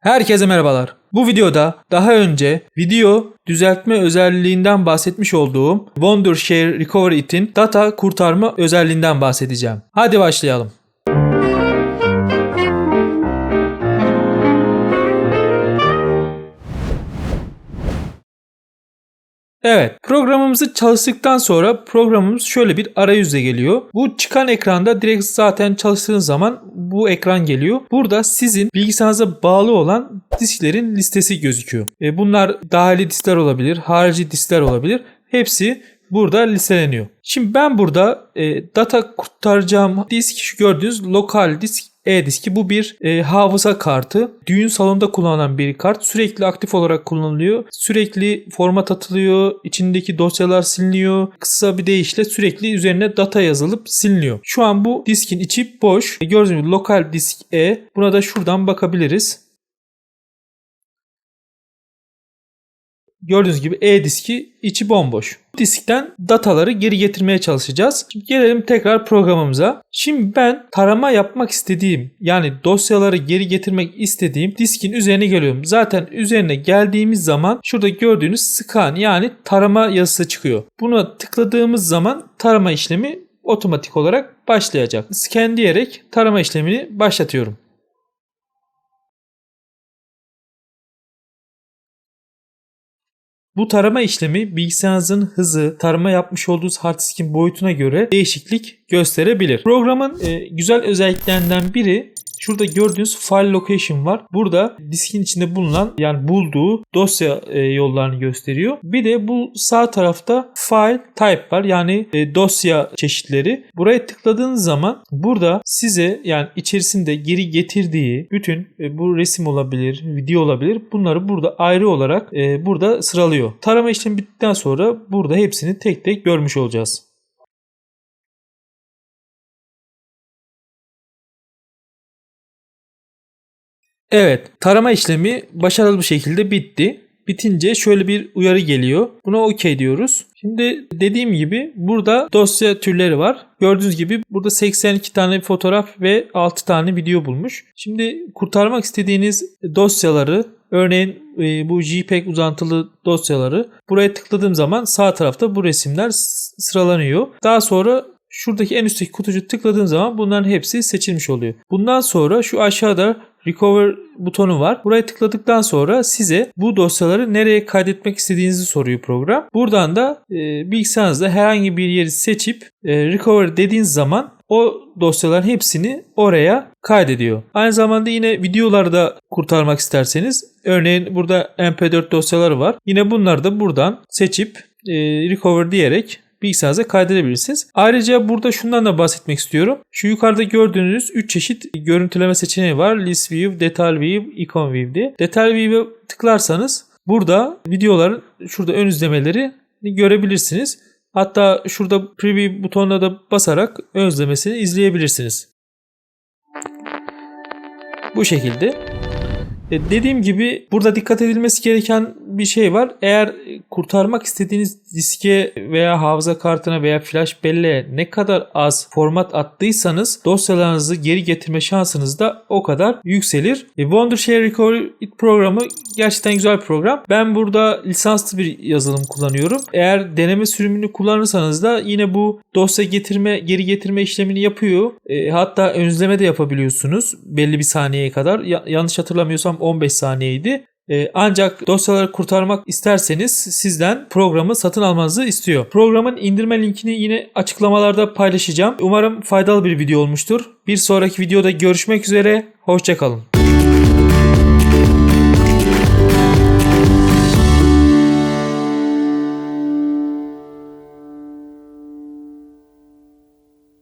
Herkese merhabalar. Bu videoda daha önce video düzeltme özelliğinden bahsetmiş olduğum Wondershare Recovery It'in data kurtarma özelliğinden bahsedeceğim. Hadi başlayalım. Evet, programımızı çalıştıktan sonra programımız şöyle bir arayüze geliyor. Bu çıkan ekranda direkt zaten çalıştığınız zaman bu ekran geliyor. Burada sizin bilgisayarınıza bağlı olan disklerin listesi gözüküyor. E, bunlar dahili diskler olabilir, harici diskler olabilir. Hepsi burada listeleniyor. Şimdi ben burada e, data kurtaracağım disk şu gördüğünüz lokal disk e-diski bu bir e, hafıza kartı. Düğün salonunda kullanılan bir kart. Sürekli aktif olarak kullanılıyor. Sürekli format atılıyor. İçindeki dosyalar siliniyor. Kısa bir deyişle sürekli üzerine data yazılıp siliniyor. Şu an bu diskin içi boş. E, Gördüğünüz gibi lokal disk E. Buna da şuradan bakabiliriz. Gördüğünüz gibi E-diski içi bomboş. Bu diskten dataları geri getirmeye çalışacağız. Şimdi gelelim tekrar programımıza. Şimdi ben tarama yapmak istediğim yani dosyaları geri getirmek istediğim diskin üzerine geliyorum. Zaten üzerine geldiğimiz zaman şurada gördüğünüz scan yani tarama yazısı çıkıyor. Buna tıkladığımız zaman tarama işlemi otomatik olarak başlayacak. Scan diyerek tarama işlemini başlatıyorum. Bu tarama işlemi bilgisayarınızın hızı, tarama yapmış olduğunuz hard diskin boyutuna göre değişiklik gösterebilir. Programın e, güzel özelliklerinden biri Şurada gördüğünüz file location var. Burada diskin içinde bulunan yani bulduğu dosya e, yollarını gösteriyor. Bir de bu sağ tarafta file type var. Yani e, dosya çeşitleri. Buraya tıkladığınız zaman burada size yani içerisinde geri getirdiği bütün e, bu resim olabilir, video olabilir. Bunları burada ayrı olarak burada sıralıyor. Tarama işlemi bittikten sonra burada hepsini tek tek görmüş olacağız. Evet, tarama işlemi başarılı bir şekilde bitti. Bitince şöyle bir uyarı geliyor. Buna OK diyoruz. Şimdi dediğim gibi burada dosya türleri var. Gördüğünüz gibi burada 82 tane fotoğraf ve 6 tane video bulmuş. Şimdi kurtarmak istediğiniz dosyaları örneğin e, bu JPEG uzantılı dosyaları buraya tıkladığım zaman sağ tarafta bu resimler sıralanıyor. Daha sonra Şuradaki en üstteki kutucu tıkladığım zaman bunların hepsi seçilmiş oluyor. Bundan sonra şu aşağıda Recover butonu var. Buraya tıkladıktan sonra size bu dosyaları nereye kaydetmek istediğinizi soruyor program. Buradan da e, bilgisayarınızda herhangi bir yeri seçip e, Recover dediğiniz zaman o dosyaların hepsini oraya kaydediyor. Aynı zamanda yine videolarda kurtarmak isterseniz örneğin burada MP4 dosyaları var. Yine bunları da buradan seçip e, Recover diyerek bilgisayarınıza kaydedebilirsiniz. Ayrıca burada şundan da bahsetmek istiyorum. Şu yukarıda gördüğünüz 3 çeşit görüntüleme seçeneği var. List View, Detail View, Icon View diye. Detail View'e tıklarsanız burada videoların şurada ön izlemeleri görebilirsiniz. Hatta şurada preview butonuna da basarak ön izlemesini izleyebilirsiniz. Bu şekilde. E, dediğim gibi burada dikkat edilmesi gereken bir şey var. Eğer kurtarmak istediğiniz diske veya hafıza kartına veya flash belleğe ne kadar az format attıysanız dosyalarınızı geri getirme şansınız da o kadar yükselir. E, Wondershare Recovery programı gerçekten güzel bir program. Ben burada lisanslı bir yazılım kullanıyorum. Eğer deneme sürümünü kullanırsanız da yine bu dosya getirme, geri getirme işlemini yapıyor. E, hatta önleme de yapabiliyorsunuz belli bir saniyeye kadar. Ya, yanlış hatırlamıyorsam 15 saniyeydi. Ee, ancak dosyaları kurtarmak isterseniz sizden programı satın almanızı istiyor. Programın indirme linkini yine açıklamalarda paylaşacağım. Umarım faydalı bir video olmuştur. Bir sonraki videoda görüşmek üzere. Hoşçakalın.